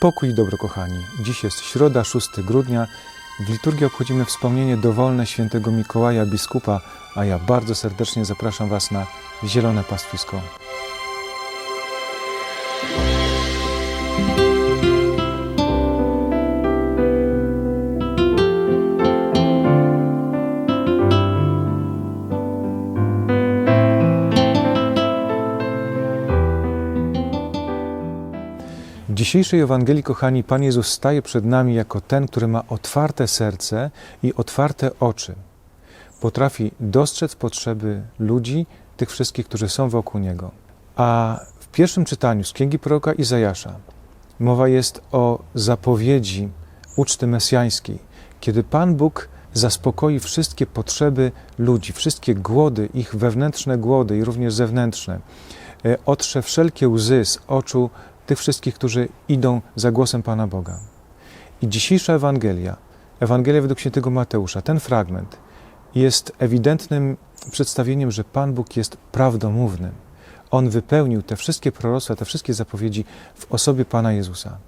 Pokój i dobro, kochani. Dziś jest środa, 6 grudnia. W liturgii obchodzimy wspomnienie dowolne świętego Mikołaja, biskupa, a ja bardzo serdecznie zapraszam Was na zielone pastwisko. Dzisiejszej Ewangelii, kochani, Pan Jezus staje przed nami jako ten, który ma otwarte serce i otwarte oczy. Potrafi dostrzec potrzeby ludzi, tych wszystkich, którzy są wokół Niego. A w pierwszym czytaniu z Księgi Proroka Izajasza mowa jest o zapowiedzi uczty mesjańskiej, kiedy Pan Bóg zaspokoi wszystkie potrzeby ludzi, wszystkie głody, ich wewnętrzne głody i również zewnętrzne. E, Otrze wszelkie łzy z oczu tych wszystkich, którzy idą za głosem Pana Boga. I dzisiejsza Ewangelia, Ewangelia według świętego Mateusza, ten fragment jest ewidentnym przedstawieniem, że Pan Bóg jest prawdomównym. On wypełnił te wszystkie proroctwa, te wszystkie zapowiedzi w osobie Pana Jezusa.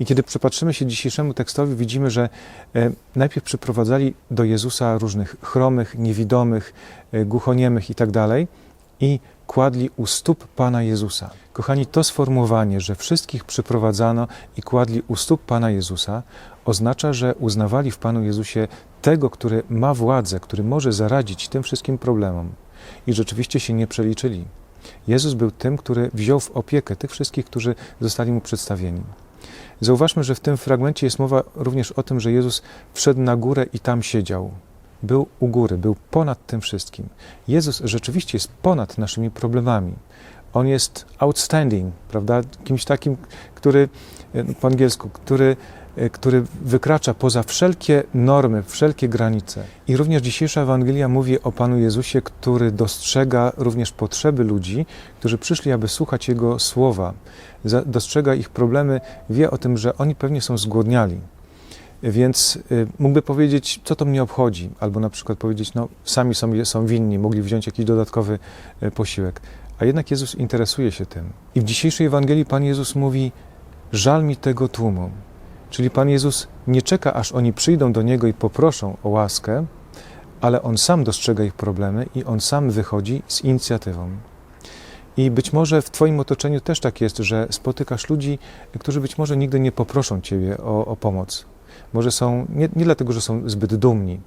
I kiedy przypatrzymy się dzisiejszemu tekstowi, widzimy, że e, najpierw przyprowadzali do Jezusa różnych chromych, niewidomych, e, głuchoniemych i tak kładli u stóp Pana Jezusa. Kochani, to sformułowanie, że wszystkich przyprowadzano i kładli u stóp Pana Jezusa, oznacza, że uznawali w Panu Jezusie tego, który ma władzę, który może zaradzić tym wszystkim problemom. I rzeczywiście się nie przeliczyli. Jezus był tym, który wziął w opiekę tych wszystkich, którzy zostali mu przedstawieni. Zauważmy, że w tym fragmencie jest mowa również o tym, że Jezus wszedł na górę i tam siedział. Był u góry, był ponad tym wszystkim. Jezus rzeczywiście jest ponad naszymi problemami. On jest outstanding, prawda? Kimś takim, który po angielsku, który, który wykracza poza wszelkie normy, wszelkie granice. I również dzisiejsza Ewangelia mówi o Panu Jezusie, który dostrzega również potrzeby ludzi, którzy przyszli, aby słuchać Jego słowa. Dostrzega ich problemy, wie o tym, że oni pewnie są zgłodniali. Więc y, mógłby powiedzieć, co to mnie obchodzi, albo na przykład powiedzieć, no sami są, są winni, mogli wziąć jakiś dodatkowy y, posiłek. A jednak Jezus interesuje się tym. I w dzisiejszej Ewangelii Pan Jezus mówi: Żal mi tego tłumu. Czyli Pan Jezus nie czeka, aż oni przyjdą do Niego i poproszą o łaskę, ale On sam dostrzega ich problemy i On sam wychodzi z inicjatywą. I być może w Twoim otoczeniu też tak jest, że spotykasz ludzi, którzy być może nigdy nie poproszą Ciebie o, o pomoc. Może są, nie, nie dlatego, że są zbyt dumni,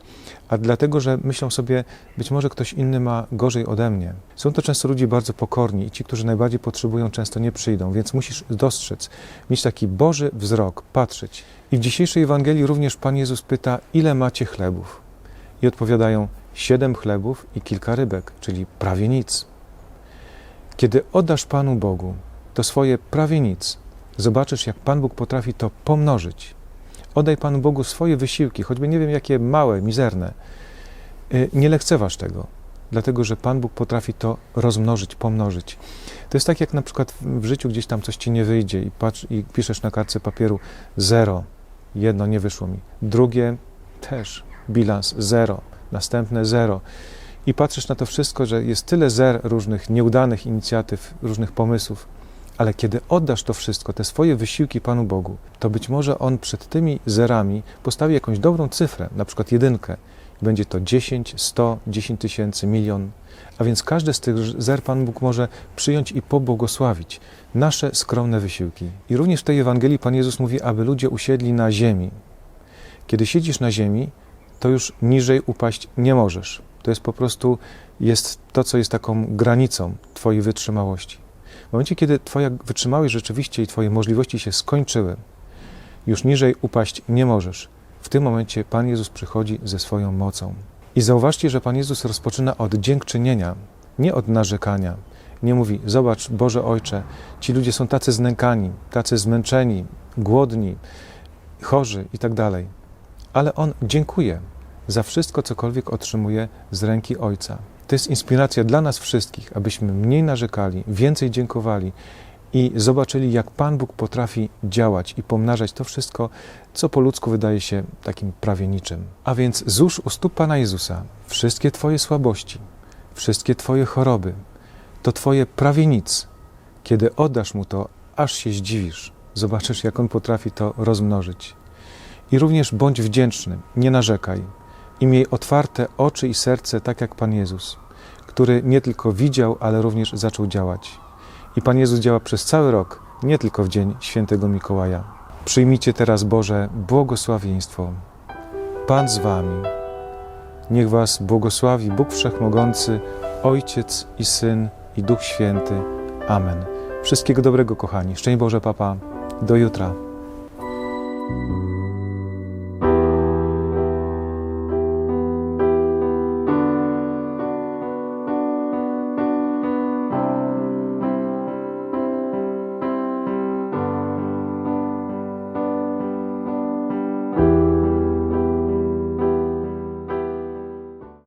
a dlatego, że myślą sobie, być może ktoś inny ma gorzej ode mnie. Są to często ludzie bardzo pokorni i ci, którzy najbardziej potrzebują, często nie przyjdą, więc musisz dostrzec, mieć taki Boży wzrok, patrzeć. I w dzisiejszej Ewangelii również Pan Jezus pyta, ile macie chlebów? I odpowiadają, siedem chlebów i kilka rybek, czyli prawie nic. Kiedy oddasz Panu Bogu to swoje prawie nic, zobaczysz, jak Pan Bóg potrafi to pomnożyć. Oddaj Panu Bogu swoje wysiłki, choćby nie wiem jakie małe, mizerne. Nie lekceważ tego, dlatego że Pan Bóg potrafi to rozmnożyć, pomnożyć. To jest tak, jak na przykład w życiu gdzieś tam coś ci nie wyjdzie i, patrz, i piszesz na kartce papieru zero, jedno nie wyszło mi, drugie też bilans zero, następne zero. I patrzysz na to wszystko, że jest tyle zer różnych nieudanych inicjatyw, różnych pomysłów, ale kiedy oddasz to wszystko, te swoje wysiłki Panu Bogu, to być może On przed tymi zerami postawi jakąś dobrą cyfrę, na przykład jedynkę. Będzie to 10, 100, 10 tysięcy, milion. A więc każde z tych zer Pan Bóg może przyjąć i pobłogosławić nasze skromne wysiłki. I również w tej Ewangelii Pan Jezus mówi, aby ludzie usiedli na ziemi. Kiedy siedzisz na ziemi, to już niżej upaść nie możesz. To jest po prostu jest to, co jest taką granicą Twojej wytrzymałości. Momencie, kiedy Twoja wytrzymałość rzeczywiście i Twoje możliwości się skończyły, już niżej upaść nie możesz. W tym momencie Pan Jezus przychodzi ze swoją mocą. I zauważcie, że Pan Jezus rozpoczyna od dziękczynienia, nie od narzekania. Nie mówi, zobacz, Boże Ojcze, ci ludzie są tacy znękani, tacy zmęczeni, głodni, chorzy i tak dalej. Ale On dziękuje za wszystko, cokolwiek otrzymuje z ręki Ojca. To jest inspiracja dla nas wszystkich, abyśmy mniej narzekali, więcej dziękowali i zobaczyli, jak Pan Bóg potrafi działać i pomnażać to wszystko, co po ludzku wydaje się takim prawie niczym. A więc złóż u stóp Pana Jezusa wszystkie Twoje słabości, wszystkie Twoje choroby, to Twoje prawie nic. Kiedy oddasz Mu to, aż się zdziwisz. zobaczysz, jak On potrafi to rozmnożyć. I również bądź wdzięczny, nie narzekaj i miej otwarte oczy i serce, tak jak Pan Jezus, który nie tylko widział, ale również zaczął działać. I Pan Jezus działa przez cały rok, nie tylko w dzień świętego Mikołaja. Przyjmijcie teraz Boże błogosławieństwo. Pan z Wami. Niech Was błogosławi Bóg Wszechmogący, Ojciec i Syn i Duch Święty. Amen. Wszystkiego dobrego, kochani. Szczęść Boże, Papa. Do jutra.